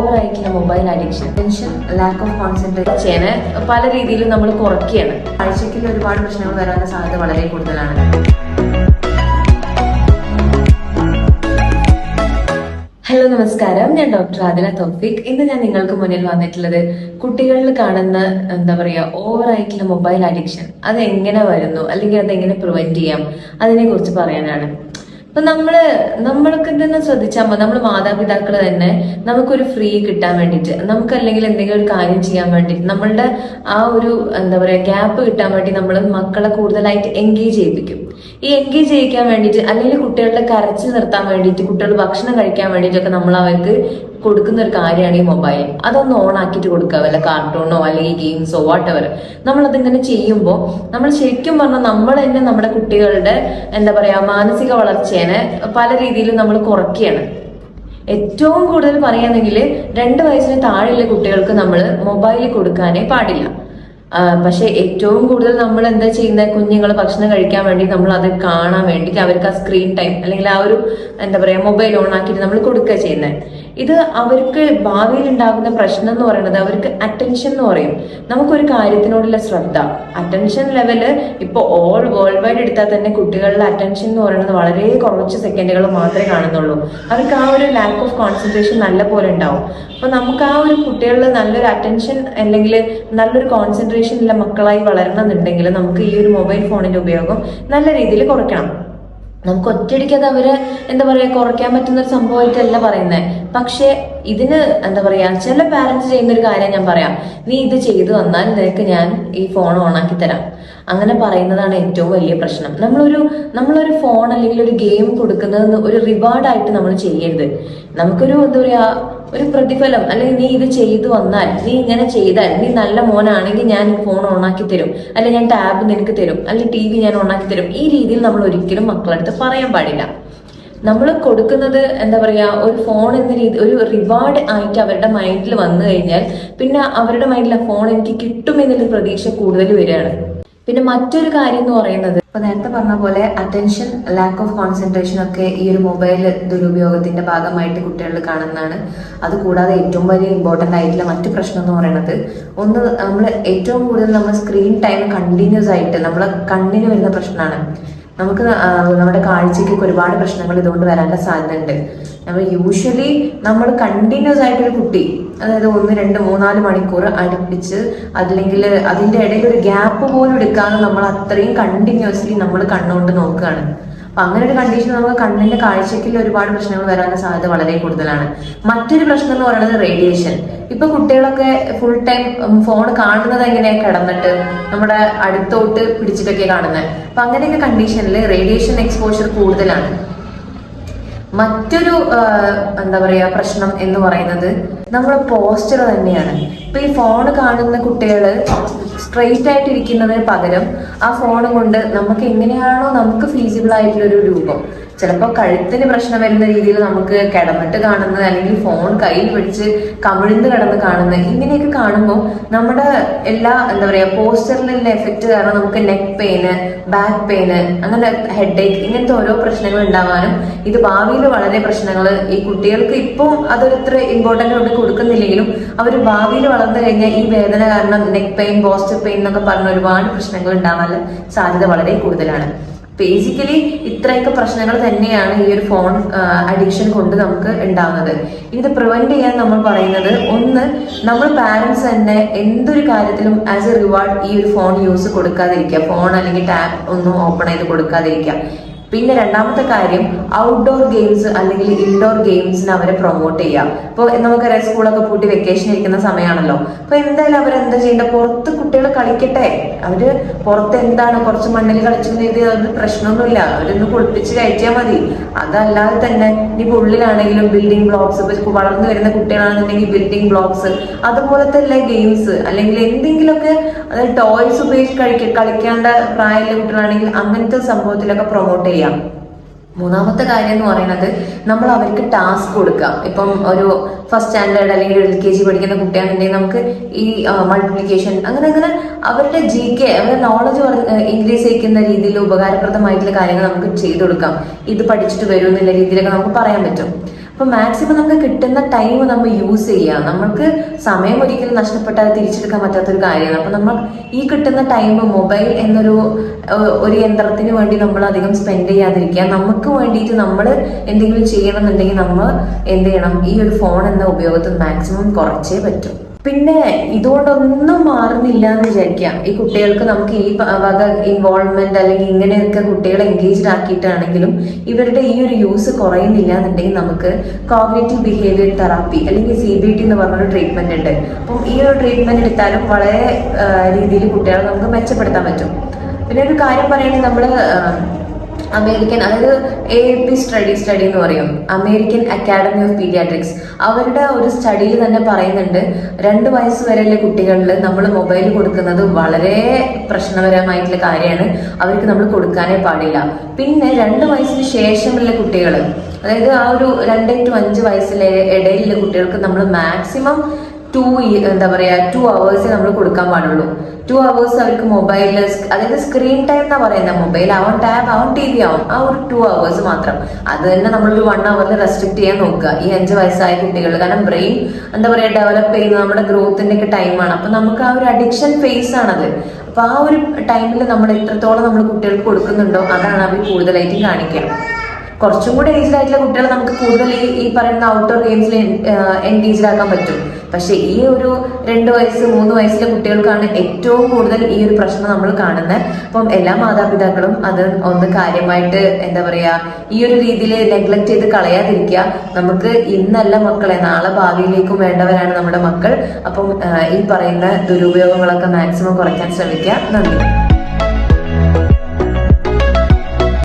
ഓവറായിട്ടുള്ള mobile addiction tension lack of concentration ചെയ്യാൻ പല രീതിയിലും നമ്മൾ കുറയ്ക്കുകയാണ്. ആഴ്ചയ്ക്ക് ഒരുപാട് പ്രശ്നങ്ങൾ വരാനുള്ള സാധ്യത വളരെ കൂടുതലാണ്. ഹലോ നമസ്കാരം. ഞാൻ ഡോക്ടർ ആദില തോഫിക്. ഇന്ന് ഞാൻ നിങ്ങൾക്ക് മുന്നിൽ വന്നിട്ടുള്ളത് കുട്ടികളിൽ കാണുന്ന എന്താ പറയുക ഓവറായിട്ടുള്ള മൊബൈൽ അഡിക്ഷൻ അത് എങ്ങനെ വരുന്നു? അല്ലെങ്കിൽ അത് എങ്ങനെ പ്രിവെന്റ് ചെയ്യാം? അതിനെ കുറിച്ച് പറയാനാണ്. അപ്പൊ നമ്മൾ നമ്മൾക്ക് തന്നെ ശ്രദ്ധിച്ചാൽ മതി. നമ്മൾ മാതാപിതാക്കൾ തന്നെ നമുക്കൊരു ഫ്രീ കിട്ടാൻ വേണ്ടിയിട്ട്. നമുക്ക് അല്ലെങ്കിൽ എന്തെങ്കിലും ഒരു കാര്യം ചെയ്യാൻ വേണ്ടിയിട്ട് നമ്മളുടെ ആ ഒരു എന്താ പറയാ ഗ്യാപ്പ് കിട്ടാൻ വേണ്ടി നമ്മൾ മക്കളെ കൂടുതലായിട്ട് എൻഗേജ് ചെയ്യിപ്പിക്കും. ഈ എൻഗേജ് ചെയ്യിക്കാൻ വേണ്ടിയിട്ട് അല്ലെങ്കിൽ കുട്ടികളുടെ കരച്ചിൽ നിർത്താൻ വേണ്ടിയിട്ട് കുട്ടികൾ ഭക്ഷണം കഴിക്കാൻ വേണ്ടിയിട്ടൊക്കെ നമ്മൾ അവർക്ക് കൊടുക്കുന്ന ഒരു കാര്യമാണ് ഈ മൊബൈൽ അതൊന്ന് ഓൺ ആക്കിയിട്ട് കൊടുക്കുക. വല്ല കാർട്ടൂണോ അല്ലെങ്കിൽ ഗെയിംസോ വാട്ട് എവർ നമ്മൾ അതിങ്ങനെ ചെയ്യുമ്പോൾ നമ്മൾ ശരിക്കും പറഞ്ഞാൽ നമ്മൾ തന്നെ നമ്മുടെ കുട്ടികളുടെ എന്താ പറയാ മാനസിക വളർച്ചേനെ പല രീതിയിലും നമ്മൾ കുറയ്ക്കുകയാണ്. ഏറ്റവും കൂടുതൽ പറയുകയാണെങ്കിൽ രണ്ട് വയസ്സിന് താഴെയുള്ള കുട്ടികൾക്ക് നമ്മൾ മൊബൈൽ കൊടുക്കാനേ പാടില്ല. പക്ഷെ ഏറ്റവും കൂടുതൽ നമ്മൾ എന്താ ചെയ്യുന്നത്? കുഞ്ഞുങ്ങൾ ഭക്ഷണം കഴിക്കാൻ വേണ്ടി നമ്മൾ അത് കാണാൻ വേണ്ടിയിട്ട് അവർക്ക് ആ സ്ക്രീൻ ടൈം അല്ലെങ്കിൽ ആ ഒരു എന്താ പറയാ മൊബൈൽ ഓൺ ആക്കിയിട്ട് നമ്മൾ കൊടുക്കുക ചെയ്യുന്നത്. ഇത് അവർക്ക് ഭാവിയിൽ ഉണ്ടാകുന്ന പ്രശ്നം എന്ന് പറയുന്നത് അവർക്ക് അറ്റൻഷൻ എന്ന് പറയും. നമുക്കൊരു കാര്യത്തിനോടുള്ള ശ്രദ്ധ. അറ്റൻഷൻ ലെവൽ ഇപ്പോൾ ഓൾ വേൾഡ് വൈഡ് എടുത്താൽ തന്നെ കുട്ടികളുടെ അറ്റൻഷൻ എന്ന് പറയുന്നത് വളരെ കുറച്ച് സെക്കൻഡുകൾ മാത്രമേ കാണുന്നുള്ളൂ. അവർക്ക് ആ ഒരു ലാക്ക് ഓഫ് കോൺസെൻട്രേഷൻ നല്ല പോലെ ഉണ്ടാവും. അപ്പോൾ നമുക്ക് ആ ഒരു കുട്ടികളിൽ നല്ലൊരു അറ്റൻഷൻ അല്ലെങ്കിൽ നല്ലൊരു കോൺസെൻട്രേഷൻ ഉള്ള മക്കളായി വളരണമെന്നുണ്ടെങ്കിൽ നമുക്ക് ഈ ഒരു മൊബൈൽ ഫോണിന്റെ ഉപയോഗം നല്ല രീതിയിൽ കുറയ്ക്കണം. നമുക്ക് ഒറ്റയടിക്ക് അത് അവരെ എന്താ പറയുക കുറയ്ക്കാൻ പറ്റുന്ന ഒരു സംഭവമായിട്ടല്ല പറയുന്നത് പക്ഷെ ഇതിന് എന്താ പറയാ ചില പാരന്റ്സ് ചെയ്യുന്ന ഒരു കാര്യം ഞാൻ പറയാം. നീ ഇത് ചെയ്തു വന്നാൽ നിനക്ക് ഞാൻ ഈ ഫോൺ ഓണാക്കി തരാം. അങ്ങനെ പറയുന്നതാണ് ഏറ്റവും വലിയ പ്രശ്നം. നമ്മളൊരു നമ്മളൊരു ഫോൺ അല്ലെങ്കിൽ ഒരു ഗെയിം കൊടുക്കുന്നത് ഒരു റിവാർഡായിട്ട് നമ്മൾ ചെയ്യരുത്. നമുക്കൊരു എന്താ പറയാ ഒരു പ്രതിഫലം അല്ലെങ്കിൽ നീ ഇത് ചെയ്തു വന്നാൽ നീ ഇങ്ങനെ ചെയ്താൽ നീ നല്ല മോനാണെങ്കിൽ ഞാൻ ഫോൺ ഓണാക്കി തരും. അല്ലെങ്കിൽ ഞാൻ ടാബ് നിനക്ക് തരും. അല്ലെങ്കിൽ ടി വി ഞാൻ ഓണാക്കി തരും. ഈ രീതിയിൽ നമ്മൾ ഒരിക്കലും മക്കളടുത്ത് പറയാൻ പാടില്ല. നമ്മൾ കൊടുക്കുന്നത് എന്താ പറയാ ഒരു ഫോൺ എന്ന രീതി ഒരു റിവാർഡ് ആയിട്ട് അവരുടെ മൈൻഡിൽ വന്നു കഴിഞ്ഞാൽ പിന്നെ അവരുടെ മൈൻഡിൽ ആ ഫോൺ എനിക്ക് കിട്ടും എന്നുള്ള പ്രതീക്ഷ കൂടുതൽ വരികയാണ്. പിന്നെ മറ്റൊരു കാര്യം എന്ന് പറയുന്നത് ഇപ്പൊ നേരത്തെ പറഞ്ഞ പോലെ അറ്റൻഷൻ ലാക്ക് ഓഫ് കോൺസെൻട്രേഷൻ ഒക്കെ ഈ ഒരു മൊബൈൽ ദുരുപയോഗത്തിന്റെ ഭാഗമായിട്ട് കുട്ടികളിൽ കാണുന്നതാണ്. അത് കൂടാതെ ഏറ്റവും വലിയ ഇമ്പോർട്ടന്റ് ആയിട്ടുള്ള മറ്റു പ്രശ്നം എന്ന് പറയുന്നത് ഒന്ന് നമ്മൾ ഏറ്റവും കൂടുതൽ നമ്മൾ സ്ക്രീൻ ടൈം കണ്ടിന്യൂസ് ആയിട്ട് നമ്മളെ കണ്ണിന് വരുന്ന പ്രശ്നമാണ്. നമുക്ക് നമ്മുടെ കാഴ്ചയ്ക്കൊക്കെ ഒരുപാട് പ്രശ്നങ്ങൾ ഇതുകൊണ്ട് വരാനുള്ള സാധ്യതയുണ്ട്. നമ്മൾ യൂഷ്വലി നമ്മൾ കണ്ടിന്യൂസ് ആയിട്ടൊരു കുട്ടി അതായത് ഒന്ന് രണ്ട് മൂന്നാൽ മണിക്കൂർ അടുപ്പിച്ച് അല്ലെങ്കിൽ അതിന്റെ ഇടയിൽ ഒരു ഗ്യാപ്പ് പോലും എടുക്കാതെ നമ്മൾ അത്രയും കണ്ടിന്യൂസ്ലി നമ്മൾ കണ്ണുകൊണ്ട് നോക്കുകയാണ്. അപ്പൊ അങ്ങനെ ഒരു കണ്ടീഷൻ നമുക്ക് കണ്ണിന്റെ കാഴ്ചയ്ക്ക് ഒരുപാട് പ്രശ്നങ്ങൾ വരാനുള്ള സാധ്യത വളരെ കൂടുതലാണ്. മറ്റൊരു പ്രശ്നം എന്ന് പറയുന്നത് റേഡിയേഷൻ ഇപ്പൊ കുട്ടികളൊക്കെ ഫുൾ ടൈം ഫോൺ കാണുന്നത് എങ്ങനെയാ കിടന്നിട്ട് നമ്മുടെ അടുത്തോട്ട് പിടിച്ചിട്ടൊക്കെ കാണുന്നത് അപ്പൊ അങ്ങനെയൊക്കെ കണ്ടീഷനിൽ റേഡിയേഷൻ എക്സ്പോഷർ കൂടുതലാണ്. മറ്റൊരു എന്താ പറയാ പ്രശ്നം എന്ന് പറയുന്നത് നമ്മുടെ പോസ്റ്റർ തന്നെയാണ്. ഇപ്പൊ ഈ ഫോൺ കാണുന്ന കുട്ടികൾ സ്ട്രെയിറ്റ് ആയിട്ട് ഇരിക്കുന്നതിന് പകരം ആ ഫോൺ കൊണ്ട് നമുക്ക് എങ്ങനെയാണോ നമുക്ക് ഫീസിബിൾ ആയിട്ടുള്ള ഒരു രൂപം. ചിലപ്പോൾ കഴുത്തിന് പ്രശ്നം വരുന്ന രീതിയിൽ നമുക്ക് കിടന്നിട്ട് കാണുന്നത് അല്ലെങ്കിൽ ഫോൺ കയ്യിൽ പിടിച്ച് കമിഴ്ന്ന് കിടന്ന് കാണുന്നത് ഇങ്ങനെയൊക്കെ കാണുമ്പോൾ നമ്മുടെ എല്ലാ എന്താ പറയാ പോസ്റ്ററിലുള്ള എഫക്റ്റ് കാരണം നമുക്ക് നെക്ക് പെയിന് ബാക്ക് പെയിന് അങ്ങനെ ഹെഡ് ഏക്ക് ഇങ്ങനത്തെ ഓരോ പ്രശ്നങ്ങൾ ഉണ്ടാവാനും ഇത് ഭാവിയിൽ വളരെ പ്രശ്നങ്ങൾ ഈ കുട്ടികൾക്ക് ഇപ്പം അതൊരു ഇത്ര ഇമ്പോർട്ടന്റ് കൊണ്ട് കൊടുക്കുന്നില്ലെങ്കിലും അവർ ഭാവിയിൽ വളർന്നു കഴിഞ്ഞാൽ ഈ വേദന കാരണം നെക്ക് പെയിൻ പോസ്റ്റർ പെയിൻ എന്നൊക്കെ പറഞ്ഞ ഒരുപാട് പ്രശ്നങ്ങൾ ഉണ്ടാവാനുള്ള സാധ്യത വളരെ കൂടുതലാണ്. ബേസിക്കലി ഇത്രയൊക്കെ പ്രശ്നങ്ങൾ തന്നെയാണ് ഈ ഒരു ഫോൺ അഡിക്ഷൻ കൊണ്ട് നമുക്ക് ഉണ്ടാകുന്നത് ഇത് പ്രിവെന്റ് ചെയ്യാൻ നമ്മൾ പറയുന്നത് ഒന്ന് നമ്മൾ പാരന്റ്സ് തന്നെ എന്തൊരു കാര്യത്തിലും ആസ് എ റിവാർഡ് ഈ ഒരു ഫോൺ യൂസ് കൊടുക്കാതിരിക്കുക. ഫോൺ അല്ലെങ്കിൽ ടാബ് ഒന്നും ഓപ്പൺ ചെയ്ത് കൊടുക്കാതിരിക്കുക. പിന്നെ രണ്ടാമത്തെ കാര്യം ഔട്ട്ഡോർ ഗെയിംസ് അല്ലെങ്കിൽ ഇൻഡോർ ഗെയിംസിന് അവരെ പ്രൊമോട്ട് ചെയ്യുക ഇപ്പോൾ നമുക്കറിയാം സ്കൂളൊക്കെ പൂട്ടി വെക്കേഷൻ ഇരിക്കുന്ന സമയമാണല്ലോ അപ്പൊ എന്തായാലും അവരെന്താ ചെയ്യേണ്ട പുറത്ത് കുട്ടികൾ കളിക്കട്ടെ. അവർ പുറത്ത് എന്താണ് കുറച്ച് മണ്ണിൽ കളിച്ചു ചെയ്ത് അത് പ്രശ്നമൊന്നുമില്ല. അവരൊന്ന് കുളിപ്പിച്ച് കയറ്റിയാൽ മതി. അതല്ലാതെ തന്നെ ഇനിയിപ്പോ ഉള്ളിലാണെങ്കിലും ബിൽഡിംഗ് ബ്ലോക്സ് ഇപ്പൊ വളർന്നു വരുന്ന കുട്ടികളാണെന്നുണ്ടെങ്കിൽ ബിൽഡിംഗ് ബ്ലോക്സ് അതുപോലത്തെ എല്ലാ ഗെയിംസ് അല്ലെങ്കിൽ എന്തെങ്കിലുമൊക്കെ അതായത് ടോയ്സ് ഉപയോഗിച്ച് കളിക്ക കളിക്കേണ്ട പ്രായമുള്ള കുട്ടികളാണെങ്കിൽ അങ്ങനത്തെ സംഭവത്തിലൊക്കെ പ്രൊമോട്ട് ചെയ്യാം മൂന്നാമത്തെ കാര്യം എന്ന് പറയുന്നത് നമ്മൾ അവർക്ക് ടാസ്ക് കൊടുക്കാം ഇപ്പം ഒരു ഫസ്റ്റ് സ്റ്റാൻഡേർഡ് അല്ലെങ്കിൽ എൽ കെ ജി പഠിക്കുന്ന കുട്ടിയാണെന്നുണ്ടെങ്കിൽ നമുക്ക് ഈ മൾട്ടിപ്ലിക്കേഷൻ അങ്ങനെ അങ്ങനെ അവരുടെ ജി കെ അവരുടെ നോളജ് ഇൻക്രീസ് ചെയ്യിക്കുന്ന രീതിയിൽ ഉപകാരപ്രദമായിട്ടുള്ള കാര്യങ്ങൾ നമുക്ക് ചെയ്തു കൊടുക്കാം. ഇത് പഠിച്ചിട്ട് വരും എന്നുള്ള രീതിയിലൊക്കെ നമുക്ക് പറയാൻ പറ്റും. അപ്പൊ മാക്സിമം നമുക്ക് കിട്ടുന്ന ടൈം നമ്മൾ യൂസ് ചെയ്യുക നമ്മൾക്ക് സമയം ഒരിക്കലും നഷ്ടപ്പെട്ടാൽ തിരിച്ചെടുക്കാൻ പറ്റാത്ത ഒരു കാര്യമാണ്. അപ്പൊ നമ്മൾ ഈ കിട്ടുന്ന ടൈം മൊബൈൽ എന്നൊരു ഒരു യന്ത്രത്തിന് വേണ്ടി നമ്മൾ അധികം സ്പെൻഡ് ചെയ്യാതിരിക്കുക. നമുക്ക് വേണ്ടിയിട്ട് നമ്മൾ എന്തെങ്കിലും ചെയ്യണമെന്നുണ്ടെങ്കിൽ നമ്മൾ എന്ത് ചെയ്യണം? ഈ ഒരു ഫോൺ എന്ന ഉപയോഗത്തിൽ മാക്സിമം കുറച്ചേ പറ്റൂ. പിന്നെ ഇതുകൊണ്ടൊന്നും മാറുന്നില്ല എന്ന് വിചാരിക്കാം. ഈ കുട്ടികൾക്ക് നമുക്ക് ഈ വക ഇൻവോൾവ്മെന്റ് അല്ലെങ്കിൽ ഇങ്ങനെയൊക്കെ കുട്ടികളെ എൻഗേജ്ഡ് ആക്കിയിട്ടാണെങ്കിലും ഇവരുടെ ഈ ഒരു യൂസ് കുറയുന്നില്ല എന്നുണ്ടെങ്കിൽ നമുക്ക് കോഗ്നേറ്റീവ് ബിഹേവിയർ തെറാപ്പി അല്ലെങ്കിൽ സി ബി ടി എന്ന് പറഞ്ഞൊരു ട്രീറ്റ്മെന്റ് ഉണ്ട്. അപ്പം ഈ ഒരു ട്രീറ്റ്മെന്റ് എടുത്താലും വളരെ രീതിയിൽ കുട്ടികളെ നമുക്ക് മെച്ചപ്പെടുത്താൻ പറ്റും. പിന്നെ ഒരു കാര്യം പറയുകയാണെങ്കിൽ നമ്മൾ അമേരിക്കൻ അതായത് എ പി സ്റ്റഡി സ്റ്റഡി എന്ന് പറയും. അമേരിക്കൻ അക്കാഡമി ഓഫ് പീഡിയാട്രിക്സ് അവരുടെ ഒരു സ്റ്റഡിയിൽ തന്നെ പറയുന്നുണ്ട് രണ്ട് വയസ്സ് വരെയുള്ള കുട്ടികളിൽ നമ്മൾ മൊബൈൽ കൊടുക്കുന്നത് വളരെ പ്രശ്നപരമായിട്ടുള്ള കാര്യമാണ്. അവർക്ക് നമ്മൾ കൊടുക്കാനേ പാടില്ല. പിന്നെ രണ്ട് വയസ്സിന് ശേഷമുള്ള കുട്ടികൾ അതായത് ആ ഒരു രണ്ട് ടു അഞ്ച് വയസ്സിലെ ഇടയിലുള്ള കുട്ടികൾക്ക് നമ്മൾ മാക്സിമം ടു എന്താ പറയാ ടു അവേഴ്സ് നമ്മൾ കൊടുക്കാൻ പാടുള്ളൂ. ടു അവേഴ്സ് അവർക്ക് മൊബൈലിൽ അതായത് സ്ക്രീൻ ടൈം എന്നാ പറയുന്നത് മൊബൈൽ ആവും ടാബ് ആവും ടി വി ആവും. ആ ഒരു ടു അവേഴ്സ് മാത്രം. അത് തന്നെ നമ്മളൊരു വൺ അവറിൽ റെസ്ട്രിക്ട് ചെയ്യാൻ നോക്കുക. ഈ അഞ്ച് വയസ്സായ കുട്ടികൾ കാരണം ബ്രെയിൻ എന്താ പറയാ ഡെവലപ്പ് ചെയ്യുന്ന നമ്മുടെ ഗ്രോത്തിന്റെ ഒക്കെ ടൈമാണ് അപ്പൊ നമുക്ക് ആ ഒരു അഡിക്ഷൻ ഫേസ് ആണത്. അപ്പൊ ആ ഒരു ടൈമിൽ നമ്മൾ എത്രത്തോളം നമ്മൾ കുട്ടികൾക്ക് കൊടുക്കുന്നുണ്ടോ അതാണ് അവർ കൂടുതലായിട്ടും കാണിക്കുക കുറച്ചും കൂടി ഏജ്ഡ് ആയിട്ടുള്ള കുട്ടികളെ നമുക്ക് കൂടുതൽ ഈ പറയുന്ന ഔട്ട്ഡോർ ഗെയിംസിൽ എൻഗേജ്ഡ് ആക്കാൻ പറ്റും. പക്ഷെ ഈ ഒരു രണ്ട് വയസ്സ് മൂന്ന് വയസ്സിലെ കുട്ടികൾക്കാണ് ഏറ്റവും കൂടുതൽ ഈ ഒരു പ്രശ്നം നമ്മൾ കാണുന്നത് അപ്പം എല്ലാ മാതാപിതാക്കളും അത് ഒന്ന് കാര്യമായിട്ട് എന്താ പറയാ ഈ ഒരു രീതിയിൽ നെഗ്ലക്ട് ചെയ്ത് കളയാതിരിക്കുക നമുക്ക് ഇന്നല്ല മക്കളെ നാളെ ഭാവിയിലേക്കും വേണ്ടവരാണ് നമ്മുടെ മക്കൾ. അപ്പം ഈ പറയുന്ന ദുരുപയോഗങ്ങളൊക്കെ മാക്സിമം കുറയ്ക്കാൻ ശ്രമിക്കുക നന്ദി.